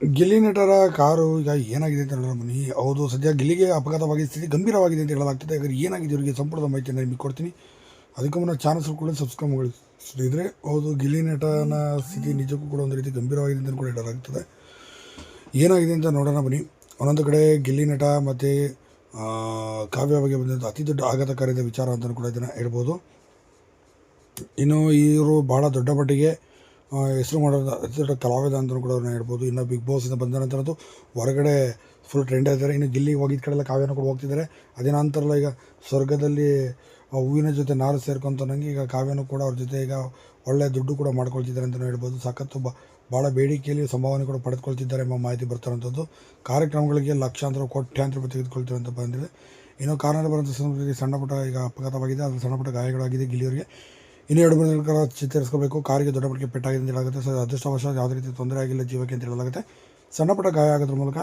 ಗಿಲ್ಲಿ ನಟರ ಕಾರು ಈಗ ಏನಾಗಿದೆ ಅಂತ ಹೇಳೋಣ ಬನ್ನಿ. ಹೌದು, ಸದ್ಯ ಗಿಲ್ಲಿಗೆ ಅಪಘಾತವಾಗಿ ಸ್ಥಿತಿ ಗಂಭೀರವಾಗಿದೆ ಅಂತ ಹೇಳಲಾಗ್ತದೆ. ಹಾಗಾದ್ರೆ ಏನಾಗಿದೆ ಇವರಿಗೆ? ಸಂಪೂರ್ಣ ಮಾಹಿತಿಯನ್ನು ನಿಮಗೆ ಕೊಡ್ತೀನಿ. ಅದಕ್ಕೂ ಮುನ್ನ ಚಾನಲ್ಸ್ ಕೂಡ ಸಬ್ಸ್ಕ್ರೈಬ್ ಮಾಡಿದ್ರೆ ಹೌದು, ಗಿಲ್ಲಿ ನಟನ ಸ್ಥಿತಿ ನಿಜಕ್ಕೂ ಕೂಡ ಒಂದು ರೀತಿ ಗಂಭೀರವಾಗಿದೆ ಅಂತ ಕೂಡ ಹೇಳಲಾಗ್ತದೆ. ಏನಾಗಿದೆ ಅಂತ ನೋಡೋಣ ಬನ್ನಿ. ಒಂದೊಂದು ಕಡೆ ಗಿಲ್ಲಿ ನಟ ಮತ್ತು ಕಾವ್ಯ ಬಗ್ಗೆ ಬಂದಂಥ ಅತಿ ದೊಡ್ಡ ಆಘಾತಕಾರಿಯಾದ ವಿಚಾರ ಅಂತಲೂ ಕೂಡ ಇದನ್ನು ಹೇಳ್ಬೋದು. ಇನ್ನು ಇವರು ಭಾಳ ದೊಡ್ಡ ಮಟ್ಟಿಗೆ ಹೆಸರು ಮಾಡೋದು ಅತಿ ಕಲಾವಿದ ಅಂತಲೂ ಕೂಡ ಅವ್ರನ್ನ ಹೇಳ್ಬೋದು. ಇನ್ನು ಬಿಗ್ ಬಾಸಿಂದ ಬಂದ ನಂತರದ್ದು ಹೊರಗಡೆ ಫುಲ್ ಟ್ರೆಂಡ್ ಆಗಿದ್ದಾರೆ. ಇನ್ನು ಗಿಲ್ಲಿ ಹೋಗಿದ್ದ ಕಡೆಲ್ಲ ಕಾವ್ಯನ ಕೂಡ ಹೋಗ್ತಿದ್ದಾರೆ. ಅದೇ ಈಗ ಸ್ವರ್ಗದಲ್ಲಿ ಹೂವಿನ ಜೊತೆ ನಾರು ಸೇರ್ಕೊಂತನಂಗೆ ಈಗ ಕಾವ್ಯನೂ ಕೂಡ ಅವ್ರ ಜೊತೆ ಈಗ ಒಳ್ಳೆ ದುಡ್ಡು ಕೂಡ ಮಾಡ್ಕೊಳ್ತಿದ್ದಾರೆ ಅಂತಲೂ ಹೇಳ್ಬೋದು. ಸಖತ್ತು ಬ ಭಾಳ ಬೇಡಿಕೆಯಲ್ಲಿ ಸಂಭಾವನೆ ಕೂಡ ಪಡೆದುಕೊಳ್ತಿದ್ದಾರೆ ಎಂಬ ಮಾಹಿತಿ ಬರ್ತಾರಂಥದ್ದು ಕಾರ್ಯಕ್ರಮಗಳಿಗೆ ಲಕ್ಷಾಂತರ, ಕೋಟ್ಯಾಂತರ ರೂಪಾಯಿ ತೆಗೆದುಕೊಳ್ತಾರೆ ಅಂತ ಬಂದಿದೆ. ಇನ್ನು ಕಾರಣ ಬರುವಂಥ ಸಂದರ್ಭದಲ್ಲಿ ಸಣ್ಣ ಪುಟ್ಟ ಈಗ ಅಪಘಾತವಾಗಿದೆ. ಅದು ಸಣ್ಣ ಪುಟ್ಟ ಗಾಯಗಳಾಗಿದೆ ಗಿಲ್ಲಿಯವರಿಗೆ. ಇನ್ನು ಎರಡು ಮೂರು ದಿನಗಳ ಚಿತ್ತರಿಸ್ಕೋಬೇಕು ಕಾರಿಗೆ ದೊಡ್ಡ ಮಟ್ಟಿಗೆ ಪೆಟ್ಟಾಗಿದೆ ಅಂತ ಹೇಳಲಾಗುತ್ತೆ. ಸೊ ಅದೃಷ್ಟವಶ ಯಾವುದೇ ರೀತಿ ತೊಂದರೆ ಆಗಿಲ್ಲ, ಜೀವಕ್ಕೆ ಅಂತ ಹೇಳಲಾಗುತ್ತೆ. ಸಣ್ಣ ಪುಟ್ಟ ಗಾಯ ಆಗೋದ್ರ ಮೂಲಕ